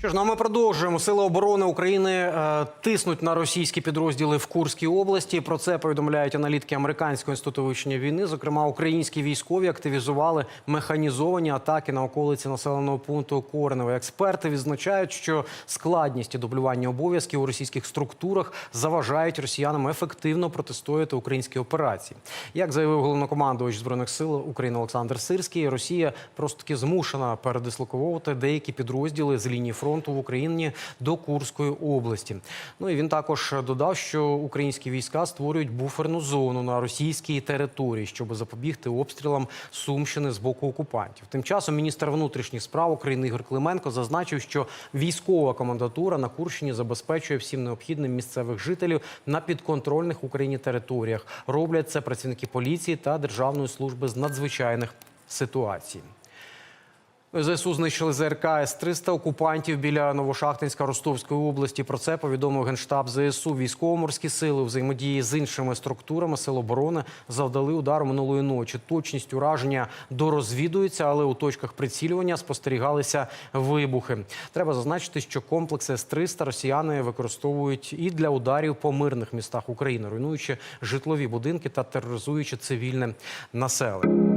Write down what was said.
Що ж, ну а ми продовжуємо. Сили оборони України е, тиснуть на російські підрозділи в Курській області. Про це повідомляють аналітики Американського інституту вивчення війни. Зокрема, українські військові активізували механізовані атаки на околиці населеного пункту Корневе. Експерти відзначають, що складність і дублювання обов'язків у російських структурах заважають росіянам ефективно протистояти українській операції. Як заявив головнокомандувач збройних сил України Олександр Сирський, Росія просто таки змушена передислоковувати деякі підрозділи з лінії фронту в Україні до Курської області. Ну і він також додав, що українські війська створюють буферну зону на російській території, щоб запобігти обстрілам Сумщини з боку окупантів. Тим часом міністр внутрішніх справ України Ігор Клименко зазначив, що військова комендатура на Курщині забезпечує всім необхідним місцевих жителів на підконтрольних Україні територіях. Роблять це працівники поліції та Державної служби з надзвичайних ситуацій. ЗСУ знищили ЗРК С-300 окупантів біля Новошахтинська Ростовської області. Про це повідомив Генштаб ЗСУ. Військово-морські сили у взаємодії з іншими структурами Сил оборони завдали удар минулої ночі. Точність ураження дорозвідується, але у точках прицілювання спостерігалися вибухи. Треба зазначити, що комплекс С-300 росіяни використовують і для ударів по мирних містах України, руйнуючи житлові будинки та тероризуючи цивільне населення.